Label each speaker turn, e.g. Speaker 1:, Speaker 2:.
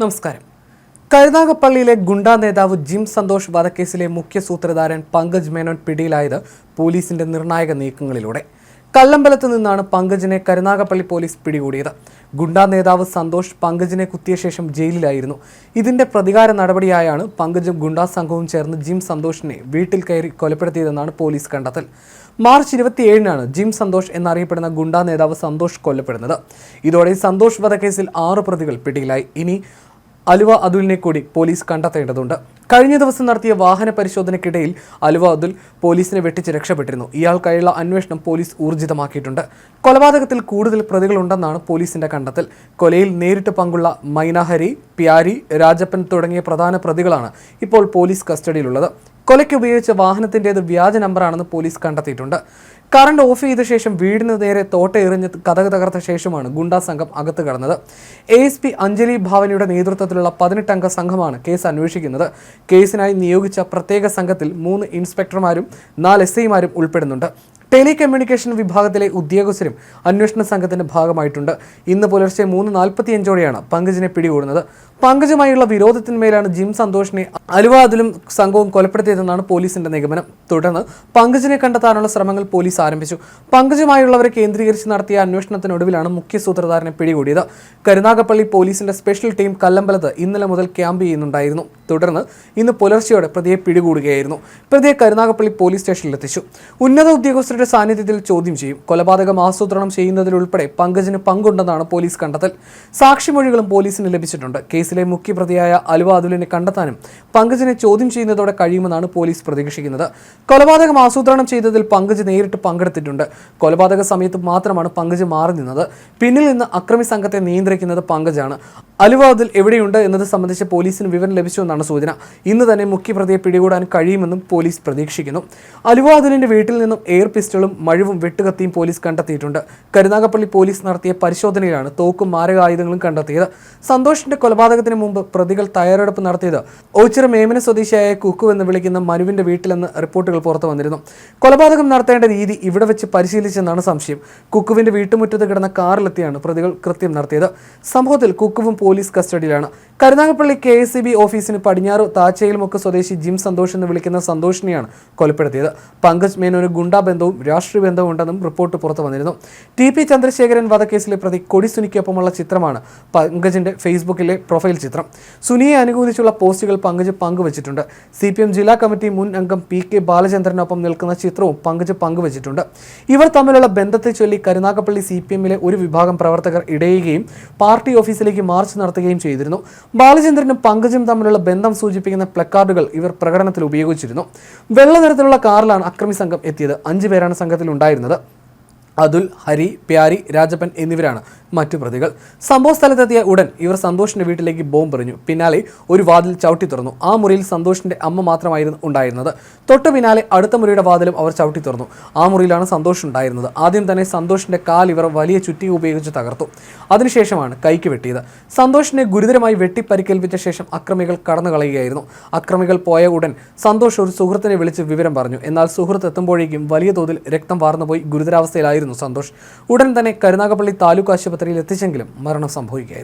Speaker 1: നമസ്കാരം. കരുനാഗപ്പള്ളിയിലെ ഗുണ്ടാ നേതാവ് ജിം സന്തോഷ് വധക്കേസിലെ മുഖ്യ സൂത്രധാരൻ പങ്കജ് മേനോൻ പിടിയിലായത് പോലീസിന്റെ നിർണായക നീക്കങ്ങളിലൂടെ. കല്ലമ്പലത്ത് നിന്നാണ് പങ്കജിനെ കരുനാഗപ്പള്ളി പോലീസ് പിടികൂടിയത്. ഗുണ്ടാ നേതാവ് സന്തോഷ് പങ്കജിനെ കുത്തിയ ശേഷം ജയിലിലായിരുന്നു. ഇതിന്റെ പ്രതികാര നടപടിയായാണ് പങ്കജും ഗുണ്ടാ സംഘവും ചേർന്ന് ജിം സന്തോഷിനെ വീട്ടിൽ കയറി കൊലപ്പെടുത്തിയതെന്നാണ് പോലീസ് കണ്ടെത്തൽ. മാർച്ച് ഇരുപത്തിയേഴിനാണ് ജിം സന്തോഷ് എന്നറിയപ്പെടുന്ന ഗുണ്ടാ നേതാവ് സന്തോഷ് കൊല്ലപ്പെടുന്നത്. ഇതോടെ സന്തോഷ് വധക്കേസിൽ ആറ് പ്രതികൾ പിടിയിലായി. ഇനി അലുവ അതുലിനെ കൂടി പോലീസ് കണ്ടെത്തേണ്ടതുണ്ട്. കഴിഞ്ഞ ദിവസം നടത്തിയ വാഹന പരിശോധനയ്ക്കിടയിൽ അലുവ അതുൽ പോലീസിനെ വെട്ടിച്ച് രക്ഷപ്പെട്ടിരുന്നു. ഇയാൾക്കായുള്ള അന്വേഷണം പോലീസ് ഊർജിതമാക്കിയിട്ടുണ്ട്. കൊലപാതകത്തിൽ കൂടുതൽ പ്രതികളുണ്ടെന്നാണ് പോലീസിന്റെ കണ്ടെത്തൽ. കൊലയിൽ നേരിട്ട് പങ്കുള്ള മൈനാഹരി പ്യാരി രാജപ്പൻ തുടങ്ങിയ പ്രധാന പ്രതികളാണ് ഇപ്പോൾ പോലീസ് കസ്റ്റഡിയിലുള്ളത്. കൊലയ്ക്ക് ഉപയോഗിച്ച വാഹനത്തിന്റേത് വ്യാജ നമ്പറാണെന്ന് പോലീസ് കണ്ടെത്തിയിട്ടുണ്ട്. കറണ്ട് ഓഫ് ചെയ്ത ശേഷം വീടിന് നേരെ തോട്ട എറിഞ്ഞ് കഥക് തകർത്ത ശേഷമാണ് ഗുണ്ടാ സംഘം അകത്ത് കടന്നത്. എ എസ് പി അഞ്ജലി ഭാവനയുടെ നേതൃത്വത്തിലുള്ള പതിനെട്ടംഗ സംഘമാണ് കേസ് അന്വേഷിക്കുന്നത്. കേസിനായി നിയോഗിച്ച പ്രത്യേക സംഘത്തിൽ മൂന്ന് ഇൻസ്പെക്ടർമാരും നാല് എസ് ഐമാരും ഉൾപ്പെടുന്നുണ്ട്. ടെലികമ്മ്യൂണിക്കേഷൻ വിഭാഗത്തിലെ ഉദ്യോഗസ്ഥരും അന്വേഷണ സംഘത്തിന്റെ ഭാഗമായിട്ടുണ്ട്. ഇന്ന് പുലർച്ചെ മൂന്ന് നാൽപ്പത്തിയഞ്ചോടെയാണ് പങ്കജിനെ പിടികൂടുന്നത്. പങ്കജുമായുള്ള വിരോധത്തിന്മേലാണ് ജിം സന്തോഷിനെ അലുവാദിലും സംഘവും കൊലപ്പെടുത്തിയതെന്നാണ് പോലീസിന്റെ നിഗമനം. തുടർന്ന് പങ്കജിനെ കണ്ടെത്താനുള്ള ശ്രമങ്ങൾ പോലീസ് ആരംഭിച്ചു. പങ്കജുമായുള്ളവരെ കേന്ദ്രീകരിച്ച് നടത്തിയ അന്വേഷണത്തിനൊടുവിലാണ് മുഖ്യ സൂത്രധാരനെ പിടികൂടിയത്. കരുനാഗപ്പള്ളി പോലീസിന്റെ സ്പെഷ്യൽ ടീം കല്ലമ്പലത്ത് ഇന്നലെ മുതൽ ക്യാമ്പ് ചെയ്യുന്നുണ്ടായിരുന്നു. തുടർന്ന് ഇന്ന് പുലർച്ചെയോടെ പ്രതിയെ പിടികൂടുകയായിരുന്നു. പ്രതിയെ കരുനാഗപ്പള്ളി പോലീസ് സ്റ്റേഷനിലെത്തിച്ചു. ഉന്നത ഉന്നത ഉദ്യോഗസ്ഥരുടെ സാന്നിധ്യത്തിൽ ചോദ്യം ചെയ്യും. കൊലപാതകം ആസൂത്രണം ചെയ്യുന്നതിലുൾപ്പെടെ പങ്കജിന് പങ്കുണ്ടെന്നാണ് പോലീസ് കണ്ടെത്തൽ. സാക്ഷിമൊഴികളും പോലീസിന് ലഭിച്ചിട്ടുണ്ട്. കേസിലെ മുഖ്യപ്രതിയായ അലുവ അതുലിനെ കണ്ടെത്താനും പങ്കജിനെ ചോദ്യം ചെയ്യുന്നതോടെ കഴിയുമെന്നാണ് പോലീസ് പ്രതീക്ഷിക്കുന്നത്. കൊലപാതകം ആസൂത്രണം ചെയ്തതിൽ പങ്കജ് നേരിട്ട് പങ്കെടുത്തിട്ടുണ്ട്. കൊലപാതക സമയത്ത് മാത്രമാണ് പങ്കജ് മാറി നിന്നത്. പിന്നിൽ നിന്ന് അക്രമി സംഘത്തെ നിയന്ത്രിക്കുന്നത് പങ്കജാണ്. അലുവ അതിൽ എവിടെയുണ്ട് എന്നത് സംബന്ധിച്ച് പോലീസിന് വിവരം ലഭിച്ചുവെന്നാണ് സൂചന. ഇന്ന് തന്നെ മുഖ്യപ്രതിയെ പിടികൂടാൻ കഴിയുമെന്നും പോലീസ് പ്രതീക്ഷിക്കുന്നു. അലുവ വീട്ടിൽ നിന്നും എയർ പിസ്റ്റളും മഴുവും വെട്ടുകത്തിയും പോലീസ് കണ്ടെത്തിയിട്ടുണ്ട്. കരുനാഗപ്പള്ളി പോലീസ് നടത്തിയ പരിശോധനയിലാണ് തോക്കും മാരകായുധങ്ങളും കണ്ടെത്തിയത്. സന്തോഷിന്റെ കൊലപാതകത്തിന് മുമ്പ് പ്രതികൾ തയ്യാറെടുപ്പ് നടത്തിയത് ഓച്ചിറ മേമന സ്വദേശിയായ കുക്കു എന്ന് വിളിക്കുന്ന മനുവിന്റെ വീട്ടിലെന്ന് റിപ്പോർട്ടുകൾ പുറത്തു വന്നിരുന്നു. കൊലപാതകം നടത്തേണ്ട രീതി ഇവിടെ വെച്ച് പരിശീലിച്ചെന്നാണ് സംശയം. കുക്കുവിന്റെ വീട്ടുമുറ്റത്ത് കിടന്ന കാറിലെത്തിയാണ് പ്രതികൾ കൃത്യം നടത്തിയത്. സംഭവത്തിൽ കുക്കുവും police കസ്റ്റഡിയിലാണ്. Karunagappally K S C B ഓഫീസിന് പടിഞ്ഞാറ് താച്ചയിലുമൊക്കെ സ്വദേശി ജിം സന്തോഷ് എന്ന് വിളിക്കുന്ന സന്തോഷിനെയാണ് കൊലപ്പെടുത്തിയത്. പങ്കജ് മേനോന് ഗുണ്ടാ ബന്ധവും രാഷ്ട്രീയ ബന്ധവും ഉണ്ടെന്നും റിപ്പോർട്ട് പുറത്തു വന്നിരുന്നു. ടി പി ചന്ദ്രശേഖരൻ വധക്കേസിലെ പ്രതി കൊടി സുനിക്കൊപ്പമുള്ള ചിത്രമാണ് പങ്കജിന്റെ ഫേസ്ബുക്കിലെ പ്രൊഫൈൽ ചിത്രം. സുനിയെ അനുകൂലിച്ചുള്ള പോസ്റ്റുകൾ പങ്കജ് പങ്കുവച്ചിട്ടുണ്ട്. സി പി എം ജില്ലാ കമ്മിറ്റി മുൻ അംഗം പി കെ ബാലചന്ദ്രനൊപ്പം നിൽക്കുന്ന ചിത്രവും പങ്കജ് പങ്കുവച്ചിട്ടുണ്ട്. ഇവർ തമ്മിലുള്ള ബന്ധത്തെ ചൊല്ലി കരുനാഗപ്പള്ളി സി പി എമ്മിലെ ഒരു വിഭാഗം പ്രവർത്തകർ ഇടയുകയും പാർട്ടി ഓഫീസിലേക്ക് മാർച്ച് നടത്തുകയും ചെയ്തിരുന്നു. ബാലചന്ദ്രനും പങ്കജും തമ്മിലുള്ള ബന്ധം സൂചിപ്പിക്കുന്ന പ്ലക്കാർഡുകൾ ഇവർ പ്രകടനത്തിൽ ഉപയോഗിച്ചിരുന്നു. വെള്ള നിറത്തിലുള്ള കാറിലാണ് അക്രമി സംഘം എത്തിയത്. അഞ്ചു പേരാണ് സംഘത്തിൽ ഉണ്ടായിരുന്നത് അതുൽ ഹരി പ്യാരി രാജപ്പൻ എന്നിവരാണ്. മറ്റു പ്രതികൾ. സംഭവ സ്ഥലത്തെത്തിയ ഉടൻ ഇവർ സന്തോഷിന്റെ വീട്ടിലേക്ക് ബോംബ് എറിഞ്ഞു. പിന്നാലെ ഒരു വാതിൽ ചവിട്ടി തുറന്നു. ആ മുറിയിൽ സന്തോഷിന്റെ അമ്മ മാത്രമായിരുന്നു ഉണ്ടായിരുന്നത്. തൊട്ടു പിന്നാലെ അടുത്ത മുറിയുടെ വാതിലും അവർ ചവിട്ടി തുറന്നു. ആ മുറിയിലാണ് സന്തോഷ് ഉണ്ടായിരുന്നത്. ആദ്യം തന്നെ സന്തോഷിന്റെ കാൽ ഇവർ വലിയ ചുറ്റി ഉപയോഗിച്ച് തകർത്തു. അതിനുശേഷമാണ് കൈക്ക് വെട്ടിയത്. സന്തോഷിനെ ഗുരുതരമായി വെട്ടിപ്പരിക്കേൽപ്പിച്ച ശേഷം അക്രമികൾ കടന്നു കളയുകയായിരുന്നു. അക്രമികൾ പോയ ഉടൻ സന്തോഷ് ഒരു സുഹൃത്തിനെ വിളിച്ച് വിവരം പറഞ്ഞു. എന്നാൽ സുഹൃത്ത് എത്തുമ്പോഴേക്കും വലിയ തോതിൽ രക്തം വാർന്നുപോയി ഗുരുതരാവസ്ഥയിലായിരുന്നു സന്തോഷ്. ഉടൻ തന്നെ കരുനാഗപ്പള്ളി താലൂക്ക് ആശുപത്രിയിൽ എത്തിച്ചെങ്കിലും മരണം സംഭവിക്കുകയായിരുന്നു.